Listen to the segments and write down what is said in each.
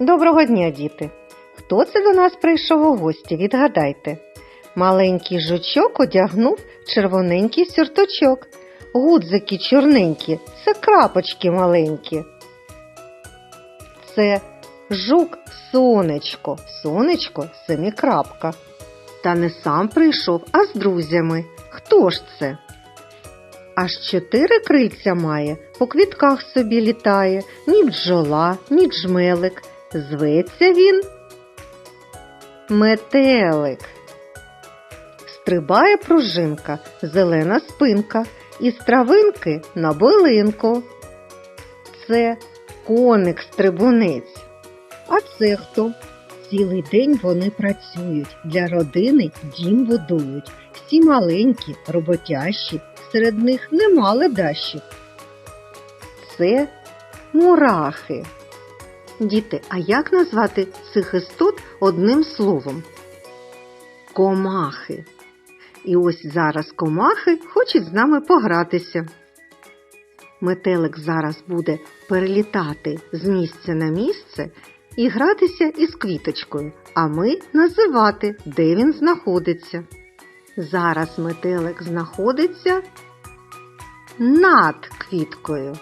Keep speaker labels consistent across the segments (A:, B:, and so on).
A: Доброго дня, діти! Хто це до нас прийшов у гості? Відгадайте. Маленький жучок одягнув червоненький сюрточок. Гудзики чорненькі, це крапочки маленькі. Це жук сонечко. Сонечко семікрапка. Та не сам прийшов, а з друзями. Хто ж це? Аж чотири крильця має, по квітках собі літає, ні бджола, ні джмелик. Зветься він метелик. Стрибає пружинка, зелена спинка, із травинки на билинку. Це коник-стрибунець. А це хто? Цілий день вони працюють, для родини дім будують. Всі маленькі, роботящі, серед них нема ледащих. Це мурахи. Діти, а як назвати цих істот одним словом? Комахи. І ось зараз комахи хочуть з нами погратися. Метелик зараз буде перелітати з місця на місце і гратися із квіточкою, а ми називати, де він знаходиться. Зараз метелик знаходиться над квіткою.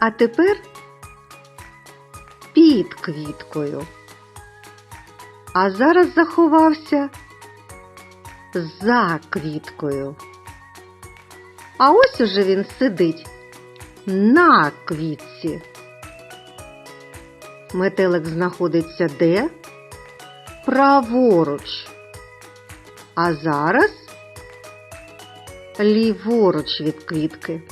A: А тепер під квіткою. А зараз заховався за квіткою. А ось уже він сидить на квітці. Метелик знаходиться де? Праворуч. А зараз ліворуч від квітки.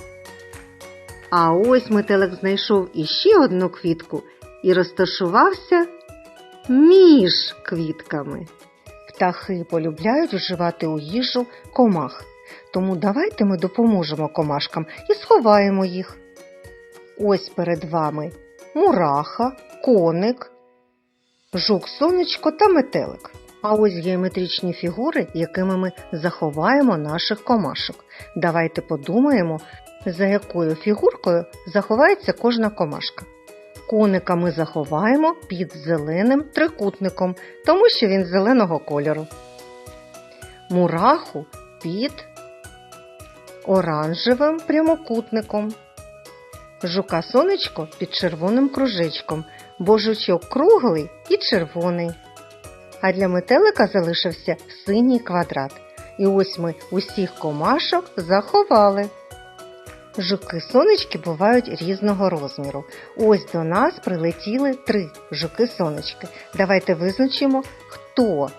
A: А ось метелик знайшов іще одну квітку і розташувався між квітками. Птахи полюбляють вживати у їжу комах, тому давайте ми допоможемо комашкам і сховаємо їх. Ось перед вами мураха, коник, жук сонечко та метелик. А ось геометричні фігури, якими ми заховаємо наших комашок. Давайте подумаємо, за якою фігуркою заховається кожна комашка. Коника ми заховаємо під зеленим трикутником, тому що він зеленого кольору. Мураху під оранжевим прямокутником. Жука сонечко під червоним кружечком, бо жучок круглий і червоний. А для метелика залишився синій квадрат. І ось ми усіх комашок заховали. Жуки-сонечки бувають різного розміру. Ось до нас прилетіли три жуки-сонечки. Давайте визначимо, хто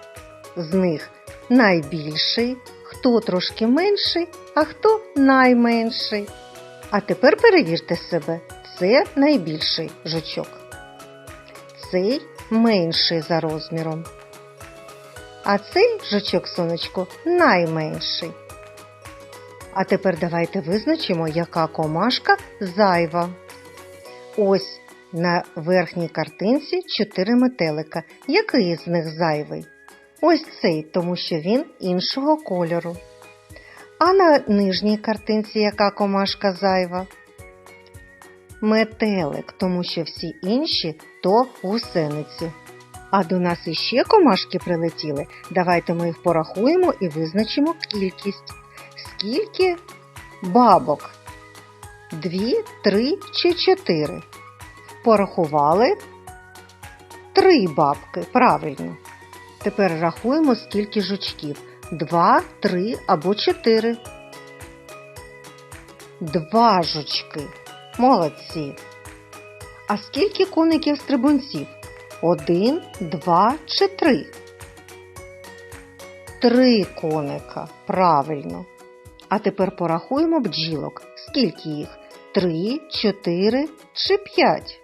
A: з них найбільший, хто трошки менший, а хто найменший. А тепер перевірте себе. Це найбільший жучок. Цей менший за розміром. А цей жучок сонечко найменший. А тепер давайте визначимо, яка комашка зайва. Ось на верхній картинці чотири метелика. Який з них зайвий? Ось цей, тому що він іншого кольору. А на нижній картинці яка комашка зайва? Метелик, тому що всі інші то гусениці. А до нас іще комашки прилетіли. Давайте ми їх порахуємо і визначимо кількість. Скільки бабок? Дві, три чи чотири? Порахували три бабки. Правильно. Тепер рахуємо, скільки жучків. Два, три або чотири. Два жучки. Молодці. А скільки коників стрибунців? Один, два чи три? Три коника. Правильно. А тепер порахуємо бджілок. Скільки їх? Три, чотири чи п'ять?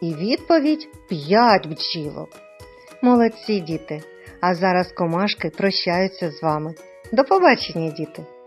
A: І відповідь п'ять бджілок. Молодці діти. А зараз комашки прощаються з вами. До побачення, діти!